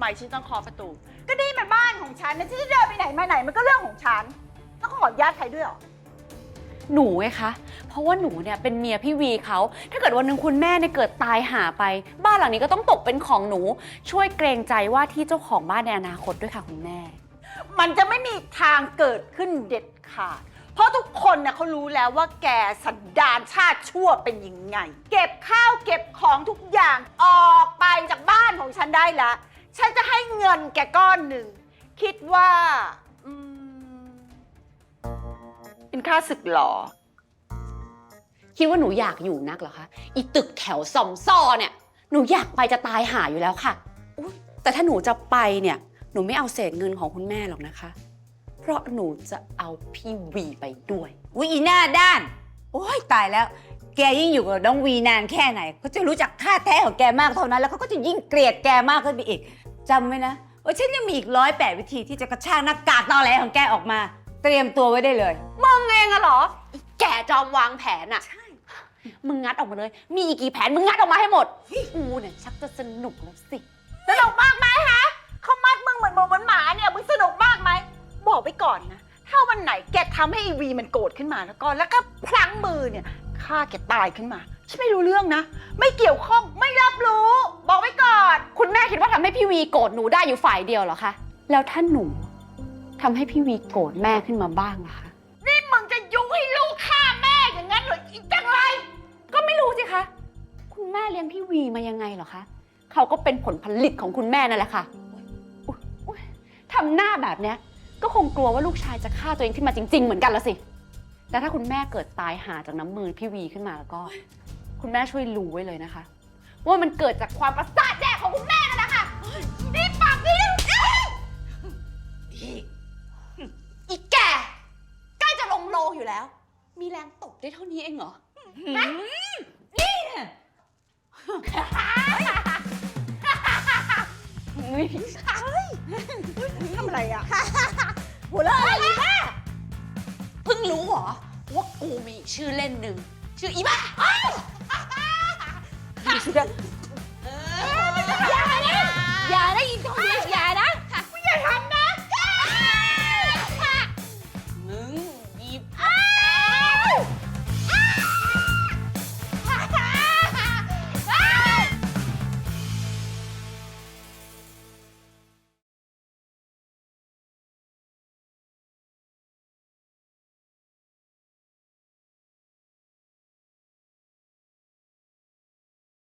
ไมฉันต้องเคาะประตู ก็นี่มันบ้านของฉันนะฉันจะเดินไปไหนมาไหนมันก็เรื่องของฉันต้องขออนุญาตใครด้วยเหรอ หนูไงคะ เพราะว่าหนูเนี่ยเป็นเมียพี่วีเขา ถ้าเกิดวันหนึ่งคุณแม่เนี่ยเกิดตายหาไป บ้านหลังนี้ก็ต้องตกเป็นของหนู ช่วยเกรงใจว่าที่เจ้าของบ้านในอนาคตด้วยค่ะคุณแม่ มันจะไม่มีทางเกิดขึ้นเด็ดขาด เพราะทุกคนเนี่ยเขารู้แล้วว่าแกสันดานชาติชั่วเป็นยังไง เก็บข้าวเก็บของทุกอย่างออกไปจากบ้านของฉันได้ละ ฉันจะให้เงินแกก้อนหนึ่ง คิดว่าอืมเป็นค่าศึกหรอ คิดว่าหนูอยากอยู่นักเหรอคะ อีตึกแถวซอมซ่อเนี่ย หนูอยากไปจะตายหาอยู่แล้วค่ะอุ๊ยแต่ถ้าหนูจะไปเนี่ย หนูไม่เอาเศษเงินของคุณแม่หรอกนะคะ เพราะหนูจะเอาพี่วีไปด้วยวิอีหน้าด้าน โอ้ยตายแล้ว แกยิ่งอยู่กับน้องวีนานแค่ไหนเขาจะรู้จักค่าแท้ของแกมากเท่านั้น แล้วเขาก็จะยิ่งเกลียดแกมากขึ้นไปอีกจำไว้นะว่าฉันยังมีอีกร้อยแปดวิธีที่จะกระชากหน้ากากตอแหลของแกออกมา เตรียมตัวไว้ได้เลย มึงเองอะเหรออีแกจอมวางแผนอะใช่ มึงงัดออกมาเลย มีอีกกี่แผนมึงงัดออกมาให้หมดกูเนี่ยชักจะสนุกแล้วสิ สนุกมากไหมฮะเขามัดมึงเหมือนหมูเหมือนหมาเนี่ย มึงสนุกมากไหม บอกไว้ก่อนนะ ถ้าวันไหนแกทำให้อีวีมันโกรธขึ้นมาแล้วก็ แล้วก็พลั้งมือเนี่ย ฆ่าแกตายขึ้นมา ฉันไม่รู้เรื่องนะ ไม่เกี่ยวข้องไม่รับรู้ บอกไว้ก่อน คุณแม่คิดว่าทำให้พี่วีโกรธหนูได้อยู่ฝ่ายเดียวเหรอคะ แล้วถ้าหนูทำให้พี่วีโกรธแม่ขึ้นมาบ้างล่ะคะ นี่มึงจะยุให้ลูกฆ่าแม่อย่างนั้นเหรออีจังไร ก็ไม่รู้สิคะ คุณแม่เลี้ยงพี่วีมายังไงเหรอคะ เขาก็เป็นผลผลิตของคุณแม่นั่นแหละค่ะอุ๊ยอุ๊ยทำหน้าแบบเนี้ย ก็คงกลัวว่าลูกชายจะฆ่าตัวเองขึ้นมาจริง ๆ เหมือนกันละสิ แล้วถ้าคุณแม่เกิดตายหาจากน้ำมือพี่วีขึ้นมาแล้วก็ คุณแม่ช่วยรู้ไว้เลยนะคะ ว่ามันเกิดจากความประสาทแดกของคุณแม่นั่นแหละค่ะนี่ปากนี่อีอีแก่ใกล้จะลงโลอยู่แล้ว มีแรงตบได้เท่านี้เองเหรอนี่ทำอะไรอะหัวเราะ งรู้เหรอ ว่ากูมีอีกชื่อเล่นหนึ่ง ชื่ออีบ้าดูสิเด้อ